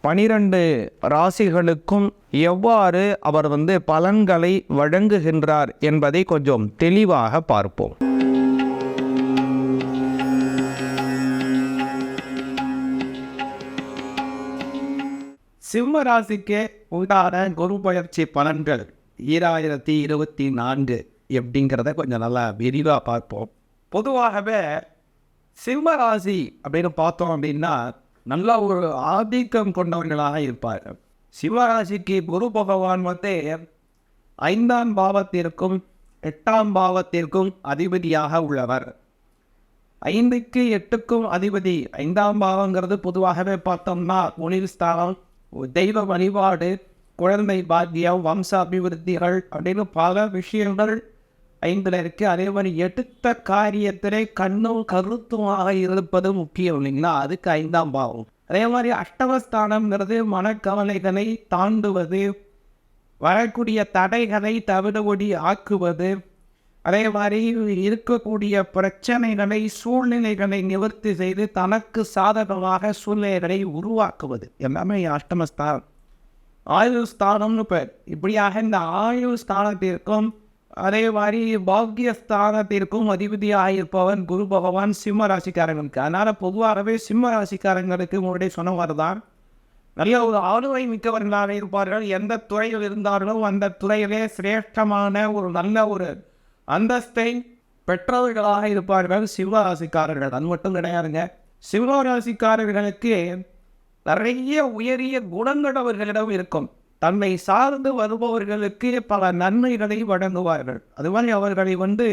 பனிரெண்டு ராசிகளுக்கும் எவ்வாறு அவர் வந்து பலன்களை வழங்குகின்றார் என்பதை கொஞ்சம் தெளிவாக பார்ப்போம். சிம்ம ராசிக்கு உண்டான குரு பயிற்சி பலன்கள் ஈராயிரத்தி இருபத்தி நான்கு எப்படிங்கிறத கொஞ்சம் நல்லா விரிவாக பார்ப்போம். பொதுவாகவே சிம்ம ராசி அப்படின்னு பார்த்தோம் அப்படின்னா நல்ல ஒரு ஆதிக்கம் கொண்டவர்களாக இருப்பார். சிவராசிக்கு குரு பகவான் வந்து ஐந்தாம் பாவத்திற்கும் எட்டாம் பாவத்திற்கும் அதிபதியாக உள்ளவர். ஐந்துக்கு எட்டுக்கும் அதிபதி ஐந்தாம் பாவங்கிறது பொதுவாகவே பார்த்தோம்னா ஒளிர் ஸ்தானம் தெய்வ வழிபாடு குழந்தை பாக்கியம் வம்ச அபிவிருத்திகள் அப்படின்னு பல விஷயங்கள் ஐந்தில் இருக்கு அதே மாதிரி எடுத்த காரியத்திலே கண்ணும் கருத்துமாக இருப்பது முக்கியம் இல்லைங்களா? அதுக்கு ஐந்தாம் பாவம். அதே மாதிரி அஷ்டமஸ்தானம்ங்கிறது மனக்கவலைகளை தாண்டுவது வரக்கூடிய தடைகளை தவிடுபடி ஆக்குவது அதே மாதிரி இருக்கக்கூடிய பிரச்சனைகளை சூழ்நிலைகளை நிவர்த்தி செய்து தனக்கு சாதகமாக சூழ்நிலைகளை உருவாக்குவது. எல்லாமே அஷ்டமஸ்தானம். ஆயுள் ஸ்தானம்னு பேர். இப்படியாக இந்த ஆயுள் ஸ்தானத்திற்கும் அதே மாதிரி பாக்கியஸ்தானத்திற்கும் அதிபதியாக இருப்பவன் குரு பகவான் சிம்ம ராசிக்காரங்களுக்கு அதனால் பொதுவாகவே சிம்ம ராசிக்காரங்களுக்கு உங்களுடைய சொன்னவர் தான் நல்ல ஒரு ஆளுமை மிக்கவர்களாக இருப்பார்கள். எந்த துறையில் இருந்தார்களோ அந்த துறையிலே சிரேஷ்டமான ஒரு நல்ல ஒரு அந்தஸ்தை பெற்றவர்களாக இருப்பார்கள் சிவராசிக்காரர்கள் அது மட்டும் கிடையாதுங்க. சிவராசிக்காரர்களுக்கு நிறைய உயரிய குணங்கள் அவர்களிடம் இருக்கும். தன்னை சார்ந்து வருபவர்களுக்கு பல நன்மைகளை வழங்குவார்கள். அது மாதிரி அவர்களை வந்து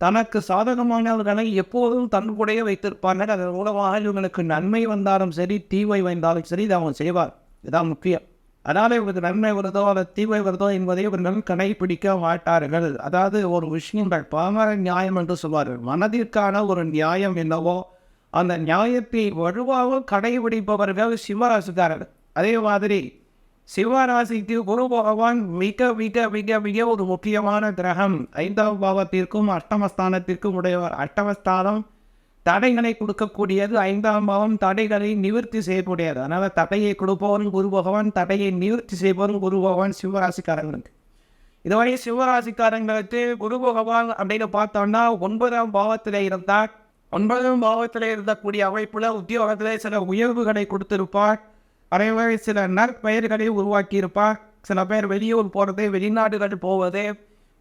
தனக்கு சாதகமானவர்களை எப்போதும் தன்னுடைய வைத்திருப்பார்கள். அதன் மூலமாக இவங்களுக்கு நன்மை வந்தாலும் சரி தீவை வந்தாலும் சரி இதை அவங்க செய்வார் இதுதான் முக்கியம். அதனால் இவருக்கு நன்மை வருதோ அல்லது தீவை வருதோ என்பதை இவர்கள் கடைபிடிக்க மாட்டார்கள். அதாவது ஒரு விஷயங்கள் பாமர நியாயம் என்று சொல்வார்கள். மனதிற்கான ஒரு நியாயம் என்னவோ அந்த நியாயத்தை வலுவாக கடைபிடிப்பவர்கள் சிவராசிக்காரர்கள் அதே மாதிரி சிவராசிக்கு குரு பகவான் மிக மிக மிக மிக ஒரு முக்கியமான கிரகம். ஐந்தாம் பாவத்திற்கும் அஷ்டமஸ்தானத்திற்கும் உடையவர். அஷ்டமஸ்தானம் தடைகளை கொடுக்கக்கூடியது. ஐந்தாம் பாவம் தடைகளை நிவர்த்தி செய்யக்கூடியது. அதனால் தடையை கொடுப்பவன் குரு பகவான் தடையை நிவர்த்தி செய்பவன் குரு பகவான் சிவராசிக்காரங்களுக்கு இதுவரை சிவராசிக்காரங்களுக்கு குரு பகவான் அப்படின்னு பார்த்தோம்னா ஒன்பதாம் பாவத்தில் இருந்தால் ஒன்பதாம் பாவத்தில் இருந்தக்கூடிய அமைப்பில் உத்தியோகத்தில் சில உயர்வுகளை கொடுத்திருப்பார். அதே மாதிரி சில நற்பெயர்களை உருவாக்கியிருப்பார் சில பேர் வெளியூர் போகிறது வெளிநாடுகள் போவது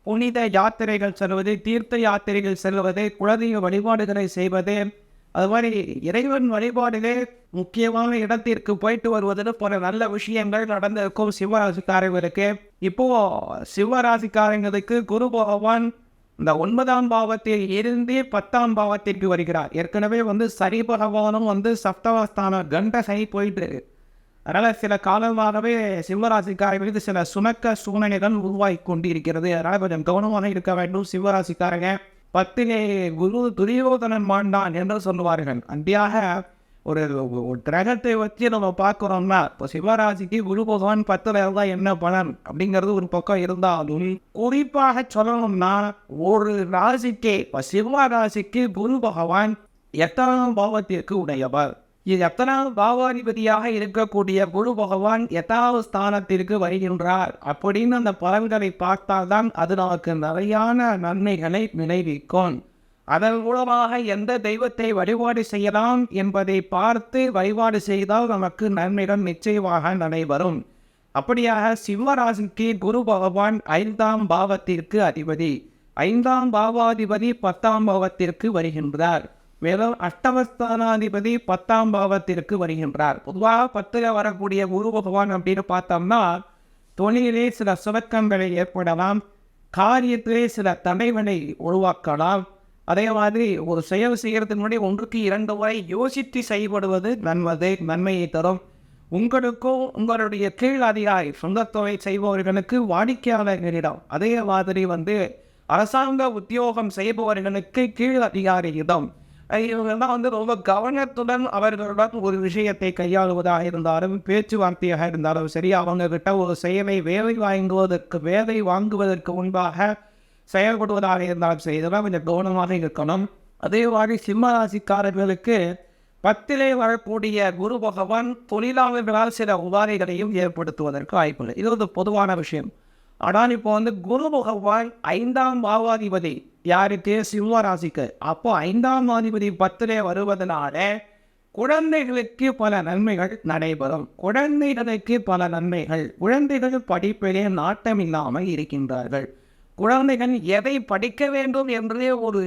புனித யாத்திரைகள் செல்வது தீர்த்த யாத்திரைகள் செல்வது குலதெய்வ வழிபாடுகளை செய்வது. அது மாதிரி இறைவன் வழிபாடிலே முக்கியமான இடத்திற்கு போயிட்டு வருவதில் பல நல்ல விஷயங்கள் நடந்திருக்கும் சிவராசிக்காரங்களுக்கு இப்போ சிவராசிக்காரங்களுக்கு குரு பகவான் இந்த ஒன்பதாம் பாவத்தில் இருந்து பத்தாம் பாவத்திற்கு வருகிறார். ஏற்கனவே வந்து சரி பகவானும் வந்து சப்தவஸ்தான கண்ட சனி போயிட்டு இருக்கு. அதனால் சில காலமாகவே சிம்மராசிக்காரர்களுக்கு சில சுணக்க சூழ்நிலைகள் உருவாகி கொண்டு இருக்கிறது அதனால் கொஞ்சம் கவனமாக இருக்க வேண்டும் சிம்மராசிக்காரங்க. பத்திலே குரு துரியோதனன் மாண்டான் என்று சொல்லுவார்கள். அன்றியாக ஒரு ஒரு கிரகத்தை வச்சு நம்ம பார்க்குறோம்னா இப்போ சிவராசிக்கு குரு பகவான் பத்தில் இருந்தால் என்ன பலன் அப்படிங்கிறது ஒரு பக்கம் இருந்தாலும் குறிப்பாக சொல்லணும்னா ஒரு ராசிக்கு இப்போ சிம்ம ராசிக்கு குரு பகவான் எத்தனாம் பாவத்திற்கு உடையவர். இது எத்தனாவது பாவாதிபதியாக இருக்கக்கூடிய குரு பகவான் எத்தாவது ஸ்தானத்திற்கு வருகின்றார். அப்படின்னு அந்த பலன்களை பார்த்தால்தான் அது நமக்கு நிறையான நன்மைகளை விளைவிக்கும். அதன் மூலமாக எந்த தெய்வத்தை வழிபாடு செய்யலாம் என்பதை பார்த்து வழிபாடு செய்தால் நமக்கு நன்மைகள் நிச்சயமாக நடைபெறும். அப்படியாக சிம்மராசிக்கு குரு பகவான் ஐந்தாம் பாவத்திற்கு அதிபதி ஐந்தாம் பாவாதிபதி பத்தாம் பாவத்திற்கு வருகின்றார். மேலும் அஷ்டமஸ்தானாதிபதி பத்தாம் பாவத்திற்கு வருகின்றார். பொதுவாக பத்தில் வரக்கூடிய குரு பகவான் அப்படின்னு பார்த்தோம்னா தொழிலே சில சுரக்கங்களை ஏற்படலாம் காரியத்திலே சில தடைகளை உருவாக்கலாம். அதே மாதிரி ஒரு செயல் செய்கிறதுக்கு முன்னாடி ஒன்றுக்கு இரண்டு முறை யோசித்து செயல்படுவது நன்மது நன்மையை தரும். உங்களுக்கும் உங்களுடைய கீழ் அதிகாரி சொந்தத்தொகை செய்பவர்களுக்கு வாடிக்கையாளர்களிடம் அதே மாதிரி வந்து அரசாங்க உத்தியோகம் செய்பவர்களுக்கு கீழ் அதிகாரியிடம் இவங்கெல்லாம் வந்து ரொம்ப கவனத்துடன் அவர்களுடன் ஒரு விஷயத்தை கையாளுவதாக இருந்தாலும் பேச்சுவார்த்தையாக இருந்தாலும் சரி அவங்க கிட்ட ஒரு செயலை வேலை வாங்குவதற்கு வேலை வாங்குவதற்கு முன்பாக செயல்படுவதாக இருந்தாலும் சரி இதெல்லாம் கொஞ்சம் கவனமாக இருக்கணும். அதே மாதிரி சிம்மராசிக்காரர்களுக்கு பத்திலே வரக்கூடிய குரு பகவான் தொழிலாளர்களால் சில உபாதைகளையும் ஏற்படுத்துவதற்கு வாய்ப்புகள் இது ஒரு பொதுவான விஷயம். ஆனால் இப்போ வந்து குரு பகவான் ஐந்தாம் பாவாதிபதி. யாருக்கு சிம்மராசிக்கு அப்போ ஐந்தாம் அதிபதி பத்திரே வருவதனால குழந்தைகளுக்கு பல நன்மைகள் நடைபெறும். குழந்தைகளுக்கு பல நன்மைகள். குழந்தைகள் படிப்பிலே நாட்டம் இல்லாமல் இருக்கின்றார்கள். குழந்தைகள் எதை படிக்க வேண்டும் என்றே ஒரு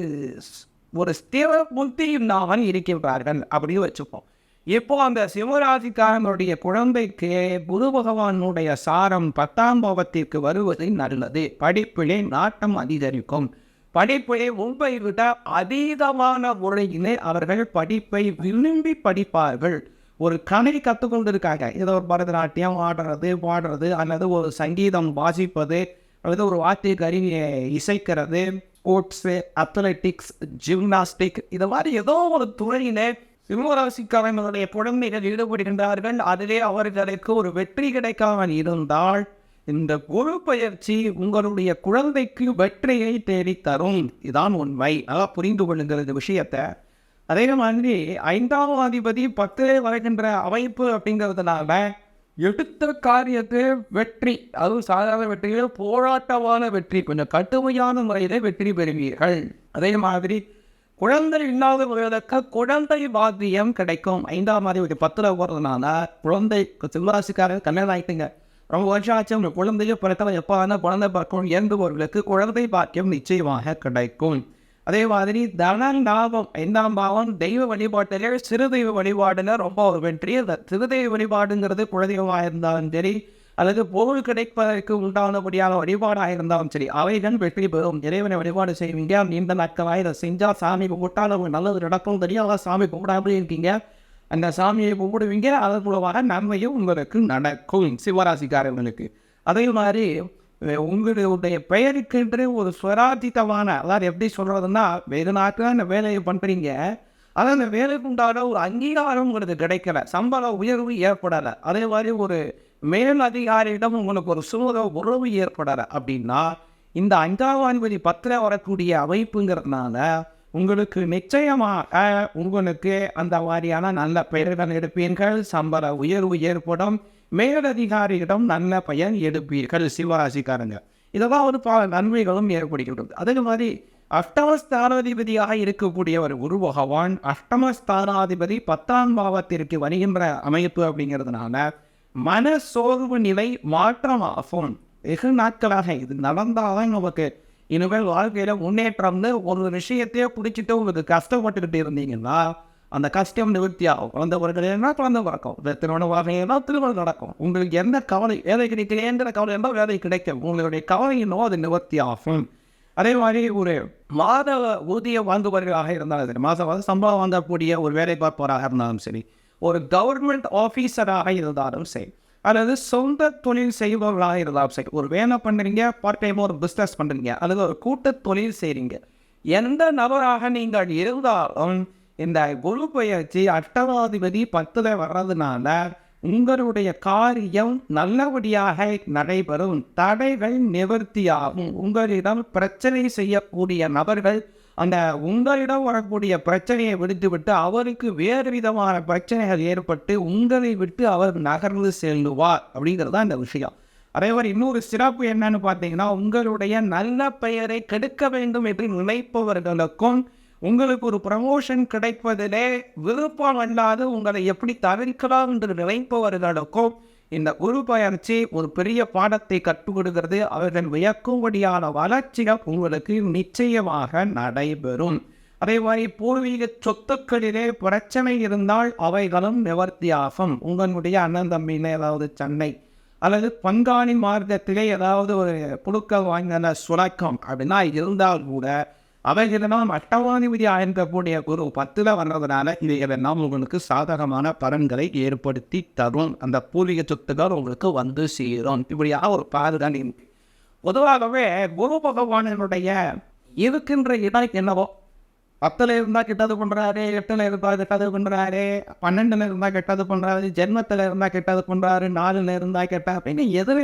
ஒரு ஸ்திர புத்தி இல்லாமல் இருக்கின்றார்கள். அப்படின்னு வச்சுப்போம். இப்போ அந்த சிவராசிக்காரனுடைய குழந்தைக்கு குரு பகவானுடைய சாரம் பத்தாம் பாவத்திற்கு வருவது நல்லது. படிப்பிலே நாட்டம் அதிகரிக்கும். படிப்பிலே முன்பை விட அதீதமான முறையிலே அவர்கள் படிப்பை விரும்பி படிப்பார்கள். ஒரு கலை கற்றுக்கொண்டிருக்காங்க. ஏதோ ஒரு பரதநாட்டியம் ஆடுறது பாடுறது அல்லது ஒரு சங்கீதம் வாசிப்பது அல்லது ஒரு வாத்திய கருவியை இசைக்கிறது ஸ்போர்ட்ஸு அத்லெட்டிக்ஸ் ஜிம்னாஸ்டிக் இது மாதிரி ஏதோ ஒரு துறையிலே சிம்மராசிக்காரங்களுடைய குழந்தைகள் ஈடுபடுகின்றார்கள் அதிலே அவர்களுக்கு ஒரு வெற்றி கிடைக்காமல் இருந்தால் இந்த குரு பயிற்சி உங்களுடைய குழந்தைக்கு வெற்றியை தேடித்தரும். தரும் உண்மை. நல்லா புரிந்து கொள்ளுங்கள் விஷயத்தை. அதே மாதிரி ஐந்தாம் அதிபதி பத்திலே வருகின்ற அமைப்பு அப்படிங்கிறதுனால எடுத்த காரியத்தை வெற்றி அதுவும் சாதாரண வெற்றிகள் போராட்டமான வெற்றி கொஞ்சம் கடுமையான முறையிலே வெற்றி பெறுவீர்கள். அதே மாதிரி குழந்தை இல்லாதவர்களுக்கு குழந்தை பாக்கியம் கிடைக்கும். ஐந்தாம் மாதிரி ஒரு பத்தில் போகிறதுனால குழந்தை சிவராசிக்காரர் கல்யாணம் ஆயிட்டுங்க. ரொம்ப வருஷம் ஆச்சு உங்கள் குழந்தைய பிறத்தவன் எப்போ ஆனால் குழந்தை பார்க்கணும் இயங்குபவர்களுக்கு குழந்தை பாக்கியம் நிச்சயமாக கிடைக்கும். அதே மாதிரி தன லாபம் ஐந்தாம் பாவம் தெய்வ வழிபாட்டிலே சிறு தெய்வ வழிபாடுல ரொம்ப ஒரு வெற்றி அந்த சிறு தெய்வ வழிபாடுங்கிறது குலதெய்வமாக இருந்தாலும் சரி அல்லது பொருள் கிடைப்பதற்கு உண்டானபடியான வழிபாடாக இருந்தாலும் சரி அவைகள் வெற்றி பெறும். இறைவனை வழிபாடு செய்வீங்க நீண்ட நாட்களாக இதை செஞ்சால் சாமி கும்பிட்டால் அவங்க நல்லது நடக்கும். தெரியாத சாமி கும்பிடாமல் இருக்கீங்க? அந்த சாமியை கும்பிடுவீங்க. அதன் மூலமாக நன்மையும் உங்களுக்கு நடக்கும் சிவராசிக்காரர்களுக்கு. அதே மாதிரி உங்களுடைய பெயருக்கென்று ஒரு சுவராஜிதமான அதாவது எப்படி சொல்கிறதுன்னா வேறு நாட்டில் இந்த வேலையை பண்ணுறீங்க ஆனால் அந்த வேலைக்கு உண்டான ஒரு அங்கீகாரம் உங்களுக்கு கிடைக்கல. சம்பள உயர்வு ஏற்படலை. அதே மாதிரி ஒரு மேல் அதிகாரியிடம் உங்களுக்கு ஒரு சுமூக உறவு ஏற்படலை அப்படின்னா இந்த அஞ்சாம் அதிபதி பத்தில் வரக்கூடிய அமைப்புங்கிறதுனால உங்களுக்கு நிச்சயமாக உங்களுக்கு அந்த மாதிரியான நல்ல பெயர்கள் எடுப்பீர்கள் சம்பள உயர்வு ஏற்படும் மேலதிகாரியிடம் நல்ல பெயர் எடுப்பீர்கள் சிவராசிக்காரங்க. இதெல்லாம் ஒரு பல நன்மைகளும் ஏற்படுகிறது அதே மாதிரி அஷ்டமஸ்தானாதிபதியாக இருக்கக்கூடியவர் குரு பகவான் அஷ்டமஸ்தானாதிபதி பத்தாம் பாவத்திற்கு வருகின்ற அமைப்பு அப்படிங்கிறதுனால மன சோர்வு நிலை மாற்றமாகும். வெகு நாட்களாக இது நடந்தால்தான் நமக்கு இனிமேல் வாழ்க்கையில் முன்னேற்றம்னு ஒரு விஷயத்தையே பிடிச்சிட்டு உங்களுக்கு கஷ்டப்பட்டுக்கிட்டு இருந்தீங்கன்னா அந்த கஷ்டம் நிவர்த்தி ஆகும். குழந்தைவர்கள் என்ன குழந்தை பிறக்கும் திருமண வாழ்க்கையெல்லாம் திருமணம் நடக்கும். உங்களுக்கு எந்த கவலை? வேலை கிடைக்கலையேங்கிற கவலை இருந்தால் வேலை கிடைக்கும். உங்களுடைய கவலையினோ அது நிவர்த்தி ஆகும். அதே மாதிரி ஒரு மாத ஊதிய வாங்குபவர்களாக இருந்தாலும் சரி மாதம் மாதம் சம்பளம் வாங்கக்கூடிய ஒரு வேலை பார்ப்பவராக இருந்தாலும் சரி ஒரு கவர்மெண்ட் ஆஃபீஸராக இருந்தாலும் சரி அல்லது சொந்த தொழில் செய்பவர்களாக இருந்தாலும் சரி ஒரு வேலை பண்ணுறீங்க பார்ட் டைம் ஒரு பிஸ்னஸ் பண்ணுறீங்க அல்லது ஒரு கூட்டு தொழில் செய்கிறீங்க எந்த நபராக நீங்கள் இருந்தாலும் இந்த குரு பயிற்சி அஷ்டமாதிபதி பத்தில் வர்றதுனால உங்களுடைய காரியம் நல்லபடியாக நடைபெறும் தடைகள் நிவர்த்தியாகும் உங்களிடம் பிரச்சனை செய்யக்கூடிய நபர்கள் அந்த உங்களிடம் வரக்கூடிய பிரச்சனையை விடுத்துவிட்டு அவருக்கு வேறு விதமான பிரச்சனைகள் ஏற்பட்டு உங்களை விட்டு அவர் நகர்ந்து செல்லுவார் அப்படிங்கிறது தான் இந்த விஷயம். அதே மாதிரி இன்னொரு சிறப்பு என்னன்னு பார்த்தீங்கன்னா உங்களுடைய நல்ல பெயரை கெடுக்க வேண்டும் என்று நினைப்பவர்களுக்கும் உங்களுக்கு ஒரு ப்ரமோஷன் கிடைப்பதிலே விருப்பம் அல்லாது உங்களை எப்படி தவிர்க்கலாம் என்று நினைப்பவர்களுக்கும் இந்த குரு பயிற்சி ஒரு பெரிய பாடத்தை கற்றுக் கொடுக்கிறது அவர்கள் வியக்கும்படியான வளர்ச்சிகள் உங்களுக்கு நிச்சயமாக நடைபெறும். அதே மாதிரி பூர்வீக சொத்துக்களிலே பிரச்சனை இருந்தால் அவைகளும் நிவர்த்தியாகும். உங்களுடைய அண்ணன் தம்பியில ஏதாவது சென்னை அல்லது பங்காளி மார்க்கத்திலே ஏதாவது ஒரு புழுக்கள் வாங்கின சுணக்கம் அப்படின்னா இருந்தால் கூட அவைகளெல்லாம் அட்டவாதிபதி ஆயிருக்கக்கூடிய குரு பத்தில் வர்றதுனால இவைகளெல்லாம் உங்களுக்கு சாதகமான பலன்களை ஏற்படுத்தி தரும். அந்த பூர்வீக சொத்துக்கள் உங்களுக்கு வந்து சேரும். இப்படியாக ஒரு பாதுகாணி பொதுவாகவே குரு பகவானினுடைய இருக்கின்ற இடம் என்னவோ? பத்தில் இருந்தால் கெட்டது பண்ணுறாரு எட்டில் இருந்தால் கெட்டது பண்ணுறாரு பன்னெண்டில் இருந்தால் கெட்டது பண்ணுறாரு ஜென்மத்தில் இருந்தால் கெட்டது பண்ணுறாரு நாலில் இருந்தால் கெட்ட அப்படின்னு எது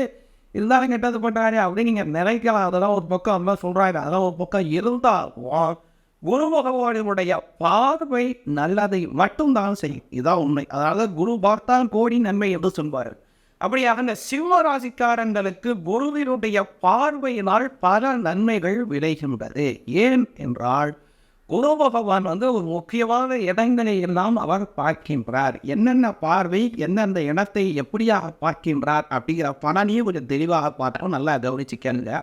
இருந்தாலும் கெட்டது பண்ணுறாரு அப்படின்னு நீங்கள் நினைக்கலாம். அதெல்லாம் ஒரு பக்கம் அந்த மாதிரி சொல்கிறாரு அதெல்லாம் ஒரு பக்கம் இருந்தாலும் குரு பகவானுடைய பார்வை நல்லதை மட்டும்தான் செய்யும். இதான் உண்மை. அதாவது குரு பார்த்தால் கோடி நன்மை என்று சொல்வார். அப்படியாக இந்த சிம்ம ராசிக்காரங்களுக்கு குருவினுடைய பார்வையினால் பல நன்மைகள் விளைகின்றது. ஏன் என்றால் குரு பகவான் வந்து ஒரு முக்கியமான இடங்களை எல்லாம் அவர் பார்க்கின்றார். என்னென்ன பார்வை எந்தெந்த இடத்தை எப்படியாக பார்க்கின்றார் அப்படிங்கிற பலனையும் கொஞ்சம் தெளிவாக பார்த்தோம் நல்லா கவனிச்சுக்கங்க.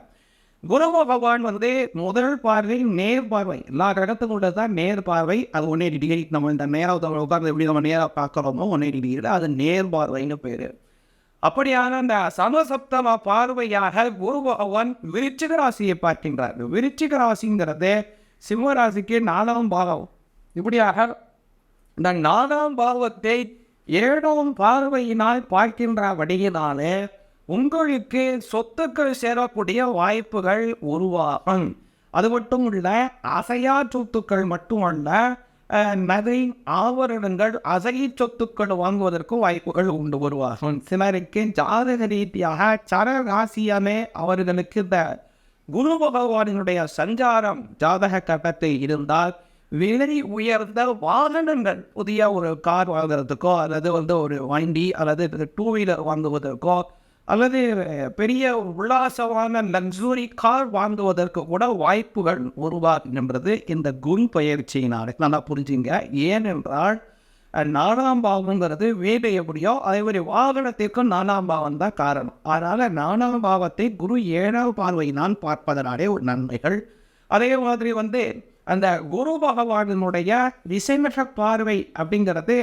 குரு பகவான் வந்து முதல் பார்வை நேர் பார்வை. எல்லா இடத்துக்குள்ள தான் நேர் பார்வை. அது ஒன்னே டிகிரி. நம்ம இந்த நேரம் உட்கார்ந்து எப்படி நம்ம நேராக பார்க்குறோமோ ஒன்னே டிகிரி அது நேர் பார்வைன்னு பேர். அப்படியான அந்த சமசப்தம பார்வையாக குரு பகவான் விருச்சிக ராசியை பார்க்கின்றார். விருச்சிக ராசிங்கிறது சிம்மராசிக்கு நாலாம் பாவம். இப்படியாக இந்த நாலாம் பாவத்தை ஏழாம் பார்வையினால் பார்க்கின்ற வழியினாலே உங்களுக்கு சொத்துக்கள் சேரக்கூடிய வாய்ப்புகள் உருவாகும். அது மட்டும் இல்ல அசையா சொத்துக்கள் மட்டுமல்ல நகை ஆவரணங்கள் அசை சொத்துக்கள் வாங்குவதற்கும் வாய்ப்புகள் உண்டு உருவாகும். சிலருக்கு ஜாதக ரீதியாக சர ராசியாமே அவர்களுக்கு இந்த குரு பகவானினுடைய சஞ்சாரம் ஜாதக கட்டத்தில் இருந்தால் விலை உயர்ந்த வாகனங்கள் புதிய ஒரு கார் வாங்குறதுக்கோ அல்லது வந்து ஒரு வண்டி அல்லது டூ வீலர் வாங்குவதற்கோ அல்லது பெரிய உல்லாசமான லக்ஸுரி கார் வாங்குவதற்கு கூட வாய்ப்புகள் உருவாகின்றது. இந்த குரு பயிற்சியினால். நல்லா புரிஞ்சுங்க. ஏனென்றால் நாலாம் பாவங்கிறது வீடு எப்படியோ அதே மாதிரி வாகனத்திற்கும் நாலாம் பாவம் தான் காரணம். அதனால் நாலாம் பாவத்தை குரு ஏழாம் பார்வையினால் பார்ப்பதனாலே ஒரு நன்மைகள். அதே மாதிரி வந்து அந்த குரு பகவானினுடைய திசைமற்ற பார்வை அப்படிங்கிறது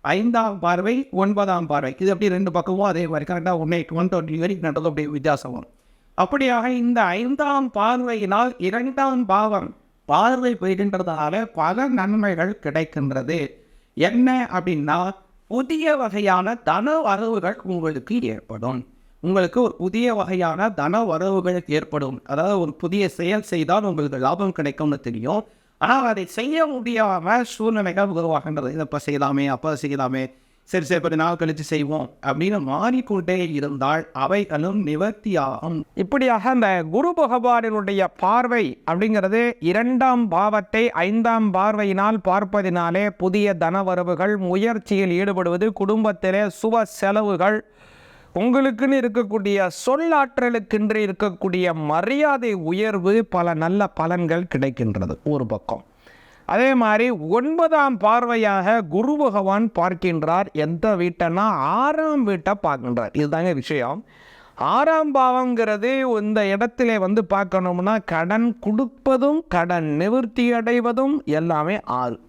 ஐந்தாம் பார்வை ஒன்பதாம் பார்வை. இது அப்படி ரெண்டு பக்கமும் அதே மாதிரி. கரெக்டாக ஒன் ஒன் டுவெண்ட்டி வரைக்கும் நடந்தது அப்படி வித்தியாசம் வரும். அப்படியாக இந்த ஐந்தாம் பார்வையினால் இரண்டாம் பாவம் பார்வை பெறுகின்றதால பல நன்மைகள் கிடைக்கின்றது. என்ன அப்படின்னா புதிய வகையான தன வரவுகள் உங்களுக்கு ஏற்படும். உங்களுக்கு ஒரு புதிய வகையான தன வரவுகள் ஏற்படும். அதாவது ஒரு புதிய செயல் செய்தால் உங்களுக்கு லாபம் கிடைக்கும்னு தெரியும். ஆனால் அதை செய்ய முடியாமல் சூழ்நிலைகள் உருவாகின்றது. இதை இப்போ செய்யலாமே அப்போ செய்யலாமே. சரி சரி கொஞ்சம் நாள் கழித்து செய்வோம். அப்படின்னு மாறிக்கொண்டே இருந்தால் அவைகளும் நிவர்த்தியாகும். இப்படியாக அந்த குரு பகவானினுடைய பார்வை அப்படிங்கிறது இரண்டாம் பாவத்தை ஐந்தாம் பார்வையினால் பார்ப்பதினாலே புதிய தனவரவுகள் முயற்சியில் ஈடுபடுவது குடும்பத்திலே சுப செலவுகள் உங்களுக்குன்னு இருக்கக்கூடிய சொல்லாற்றலுக்கென்று இருக்கக்கூடிய மரியாதை உயர்வு பல நல்ல பலன்கள் கிடைக்கின்றது. ஒரு பக்கம். அதே மாதிரி ஒன்பதாம் பார்வையாக குரு பகவான் பார்க்கின்றார். எந்த வீட்டைனா ஆறாம் வீட்டை பார்க்கின்றார். இதுதாங்க விஷயம். ஆறாம் பாவங்கிறது இந்த இடத்துல வந்து பார்க்கணும்னா கடன் கொடுப்பதும் கடன் நிவர்த்தி அடைவதும் எல்லாமே ஆறு.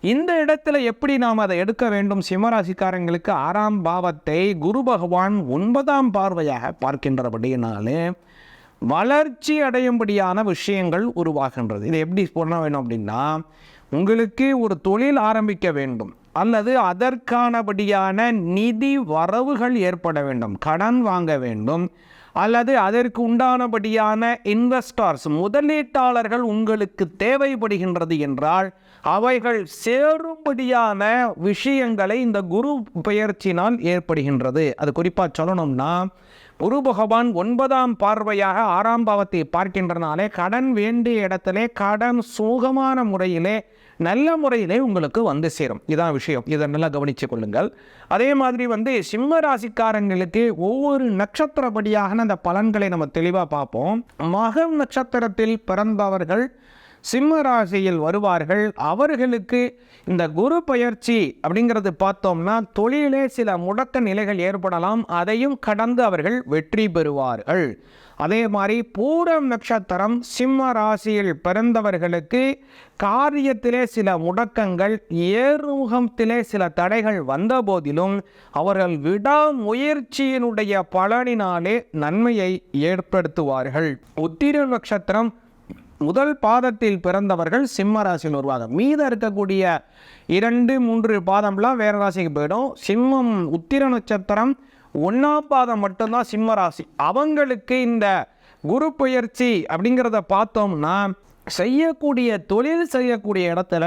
இந்த இடத்துல எப்படி நாம் அதை எடுக்க வேண்டும்? சிம்மராசிக்காரங்களுக்கு ஆறாம் பாவத்தை குரு பகவான் ஒன்பதாம் பார்வையாக பார்க்கின்றபடியினாலே வளர்ச்சி அடையும்படியான விஷயங்கள் உருவாகின்றது. இது எப்படி பண்ண வேணும் அப்படின்னா உங்களுக்கு ஒரு தொழில் ஆரம்பிக்க வேண்டும். அல்லது அதற்கானபடியான நிதி வரவுகள் ஏற்பட வேண்டும். கடன் வாங்க வேண்டும். அல்லது அதற்கு உண்டானபடியான இன்வெஸ்டார்ஸ் முதலீட்டாளர்கள் உங்களுக்கு தேவைப்படுகின்றது என்றால் அவைகள் சேரும்படியான விஷயங்களை இந்த குரு பெயர்ச்சினால் ஏற்படுகின்றது. அது குறிப்பாக சொல்லணும்னா குரு பகவான் ஒன்பதாம் பார்வையாக ஆறாம் பாவத்தை பார்க்கின்றனாலே கடன் வேண்டிய இடத்திலே கடன் சுகமான முறையிலே நல்ல முறையிலே உங்களுக்கு வந்து சேரும். இதான் விஷயம். இதை நல்லா கவனித்து கொள்ளுங்கள். அதே மாதிரி வந்து சிம்ம ராசிக்காரங்களுக்கு ஒவ்வொரு நட்சத்திரப்படியான அந்த பலன்களை நம்ம தெளிவாக பார்ப்போம். மகம் நட்சத்திரத்தில் பிறந்தவர்கள் சிம்ம ராசியில் வருவார்கள். அவர்களுக்கு இந்த குரு பயிற்சி அப்படிங்கிறது பார்த்தோம்னா தொழிலே சில முடக்க நிலைகள் ஏற்படலாம். அதையும் கடந்து அவர்கள் வெற்றி பெறுவார்கள். அதே மாதிரி பூரம் நட்சத்திரம் சிம்ம ராசியில் பிறந்தவர்களுக்கு காரியத்திலே சில முடக்கங்கள் ஏறுமுகத்திலே சில தடைகள் வந்த போதிலும் அவர்கள் விடாமுயற்சியினுடைய பலனினாலே நன்மையை ஏற்படுத்துவார்கள். உத்திர நட்சத்திரம் முதல் பாதத்தில் பிறந்தவர்கள் சிம்ம ராசியில் வருவாங்க மீதம் இருக்கக்கூடிய இரண்டு மூன்று பாதம்லாம் வேறு ராசிக்கு போயிடும். சிம்மம் உத்திர நட்சத்திரம் ஒன்றாம் பாதம் மட்டும்தான் சிம்ம ராசி. அவங்களுக்கு இந்த குரு பெயர்ச்சி அப்படிங்கிறத பார்த்தோம்னா செய்யக்கூடிய தொழில் செய்யக்கூடிய இடத்துல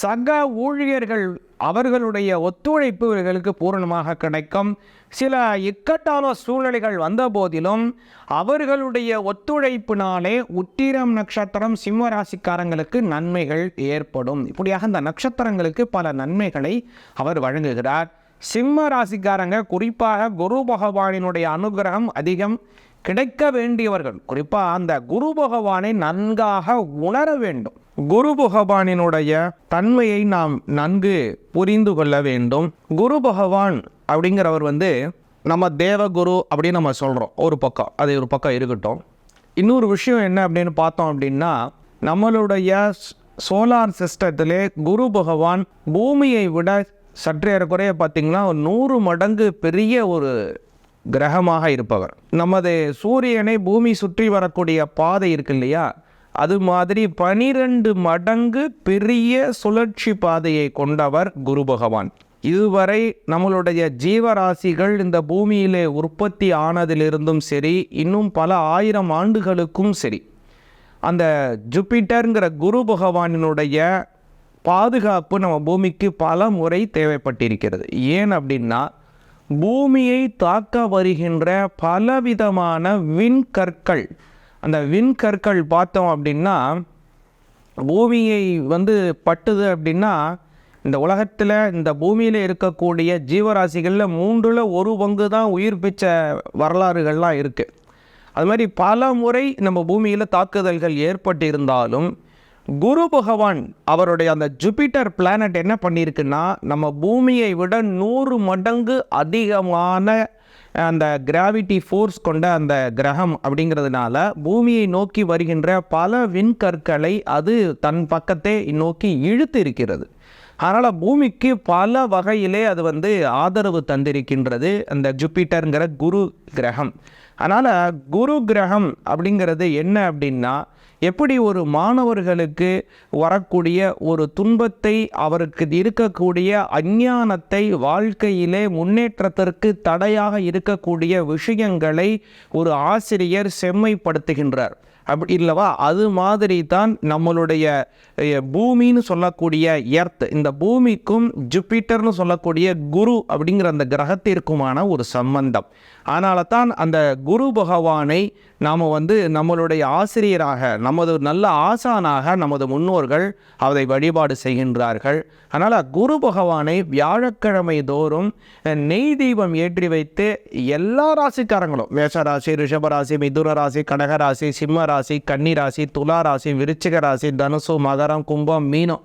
சக ஊழியர்கள் அவர்களுடைய ஒத்துழைப்பு இவர்களுக்கு பூரணமாக கிடைக்கும். சில இக்கட்டான சூழ்நிலைகள் வந்த போதிலும் அவர்களுடைய ஒத்துழைப்பினாலே உத்திரம் நட்சத்திரம் சிம்ம ராசிக்காரங்களுக்கு நன்மைகள் ஏற்படும். இப்படியாக இந்த நட்சத்திரங்களுக்கு பல நன்மைகளை அவர் வழங்குகிறார். சிம்ம ராசிக்காரங்க குறிப்பாக குரு பகவானினுடைய அனுகிரகம் அதிகம். கிடைக்க வேண்டியவர்கள் குறிப்பாக அந்த குரு பகவானை நன்காக உணர வேண்டும். குரு பகவானினுடைய தன்மையை நாம் நன்கு புரிந்து கொள்ள வேண்டும். குரு பகவான் அப்படிங்கிறவர் வந்து நம்ம தேவகுரு அப்படின்னு நம்ம சொல்கிறோம் ஒரு பக்கம். அது ஒரு பக்கம் இருக்கட்டும். இன்னொரு விஷயம் என்ன அப்படின்னு பார்த்தோம் அப்படின்னா நம்மளுடைய சோலார் சிஸ்டத்திலே குரு பகவான் பூமியை விட சற்றே குறைய பார்த்திங்கன்னா ஒரு நூறு மடங்கு பெரிய ஒரு கிரகமாக இருப்பவர். நமது சூரியனை பூமி சுற்றி வரக்கூடிய பாதை இருக்கு இல்லையா? அது மாதிரி பனிரெண்டு மடங்கு பெரிய சுழற்சி பாதையை கொண்டவர் குரு பகவான். இதுவரை நம்மளுடைய ஜீவராசிகள் இந்த பூமியிலே உற்பத்தி ஆனதிலிருந்தும் சரி இன்னும் பல ஆயிரம் ஆண்டுகளுக்கும் சரி அந்த ஜூபிட்டருங்கிற குரு பகவானினுடைய பாதுகாப்பு நம்ம பூமிக்கு பல முறை தேவைப்பட்டிருக்கிறது. ஏன் அப்படின்னா பூமியை தாக்க வருகின்ற பலவிதமான விண்கற்கள். அந்த விண்கற்கள் பார்த்தோம் அப்படின்னா பூமியை வந்து பட்டுது அப்படின்னா இந்த உலகத்தில் இந்த பூமியில் இருக்கக்கூடிய ஜீவராசிகளில் மூன்றில் ஒரு பங்கு தான் உயிர் பிச்ச வரலாறுகள்லாம் இருக்குது அது மாதிரி பல முறை நம்ம பூமியில் தாக்குதல்கள் ஏற்பட்டிருந்தாலும் குரு பகவான் அவருடைய அந்த ஜூபிட்டர் பிளானட் என்ன பண்ணியிருக்குன்னா நம்ம பூமியை விட நூறு மடங்கு அதிகமான அந்த கிராவிட்டி ஃபோர்ஸ் கொண்ட அந்த கிரகம் அப்படிங்கிறதுனால பூமியை நோக்கி வருகின்ற பல விண்கற்களை அது தன் பக்கத்தை நோக்கி இழுத்து இருக்கிறது அதனால் பூமிக்கு பல வகையிலே அது வந்து ஆதரவு தந்திருக்கின்றது அந்த ஜூபிட்டருங்கிற குரு கிரகம். அதனால் குரு கிரகம் அப்படிங்கிறது என்ன அப்படின்னா எப்படி ஒரு மாணவர்களுக்கு வரக்கூடிய ஒரு துன்பத்தை அவருக்கு இருக்கக்கூடிய அஞ்ஞானத்தை வாழ்க்கையிலே முன்னேற்றத்திற்கு தடையாக இருக்கக்கூடிய விஷயங்களை ஒரு ஆசிரியர் செம்மைப்படுத்துகின்றார். அப்படி இல்லவா? அது மாதிரி தான் நம்மளுடைய பூமின்னு சொல்லக்கூடிய எர்த். இந்த பூமிக்கும் ஜூபிட்டர்னு சொல்லக்கூடிய குரு அப்படிங்கிற அந்த கிரகத்திற்குமான ஒரு சம்பந்தம். அதனால தான் அந்த குரு பகவானை நாம் வந்து நம்மளுடைய ஆசிரியராக நமது நல்ல ஆசானாக நமது முன்னோர்கள் அதை வழிபாடு செய்கின்றார்கள். அதனால் குரு பகவானை வியாழக்கிழமை தோறும் நெய் தீபம் ஏற்றி வைத்து எல்லா ராசிக்காரங்களும் மேஷராசி ரிஷபராசி மிதுன ராசி கடகராசி சிம்ம ராசி கன்னி ராசி துலா ராசி விருச்சிக ராசி தனுசு மகரம் கும்பம் மீனம்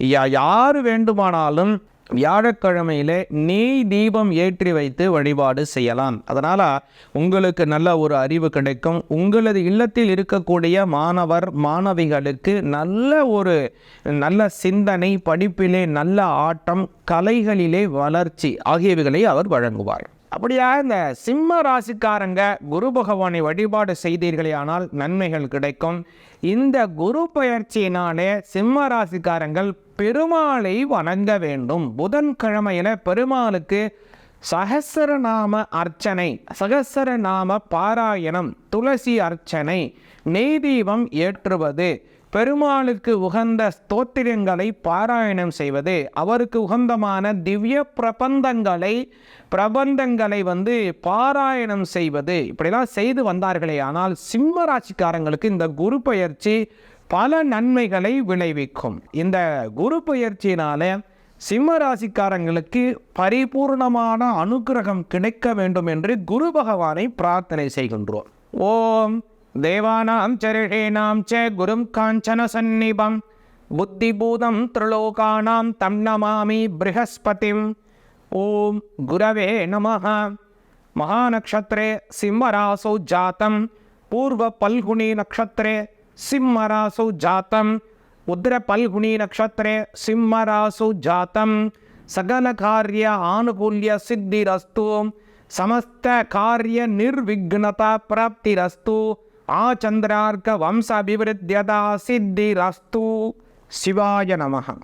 யா யார் வேண்டுமானாலும் வியாழக்கிழமையிலே நெய் தீபம் ஏற்றி வைத்து வழிபாடு செய்யலாம். அதனால் உங்களுக்கு நல்ல ஒரு அறிவு கிடைக்கும். உங்களது இல்லத்தில் இருக்கக்கூடிய மாணவர் மாணவிகளுக்கு நல்ல ஒரு நல்ல சிந்தனை படிப்பிலே நல்ல ஆட்டம் கலைகளிலே வளர்ச்சி ஆகியவைகளை அவர் வழங்குவார். அப்படியா? இந்த சிம்ம ராசிக்காரங்க குரு பகவானை வழிபாடு செய்தீர்களேயானால் நன்மைகள் கிடைக்கும். இந்த குரு பயிற்சியினாலே சிம்ம ராசிக்காரங்கள் பெருமாளை வணங்க வேண்டும். புதன்கிழமையில பெருமாளுக்கு சகசரநாம அர்ச்சனை சகசரநாம பாராயணம் துளசி அர்ச்சனை நெய் தீபம் ஏற்றுவது பெருமாளுக்கு உகந்த ஸ்தோத்திரங்களை பாராயணம் செய்வது அவருக்கு உகந்தமான திவ்ய பிரபந்தங்களை பிரபந்தங்களை வந்து பாராயணம் செய்வது இப்படிலாம் செய்து வந்தார்களே. ஆனால் சிம்ம ராசிக்காரங்களுக்கு இந்த குரு பயிற்சி பல நன்மைகளை விளைவிக்கும். இந்த குரு பயிற்சியினால சிம்ம ராசிக்காரங்களுக்கு பரிபூர்ணமான அனுக்கிரகம் கிடைக்க வேண்டும் என்று குரு பகவானை பிரார்த்தனை செய்கின்றோம். ஓம் தேவானாம் சரிஷேனாம் ச குரும் காஞ்சன சந்நிபம். புத்திபூதம் திரிலோகானாம் தம் நமாமி ப்ரஹஸ்பதிம் ஓம் குரவே நமः சிம்மராசௌ ஜாத்தம் உத்திர பல்குனி நக்ஷத்திரே சிம்மராசௌ ஜாத்தம் சகல காரிய ஆனுகூல்ய சித்திரஸ்து சமஸ்த காரிய நிர்விக்னதா பிராப்திரஸ்து ஆச்சந்திரார்க்க வம்ச அபிவிருத்தியதா சித்திரஸ்து சிவாய நமகம்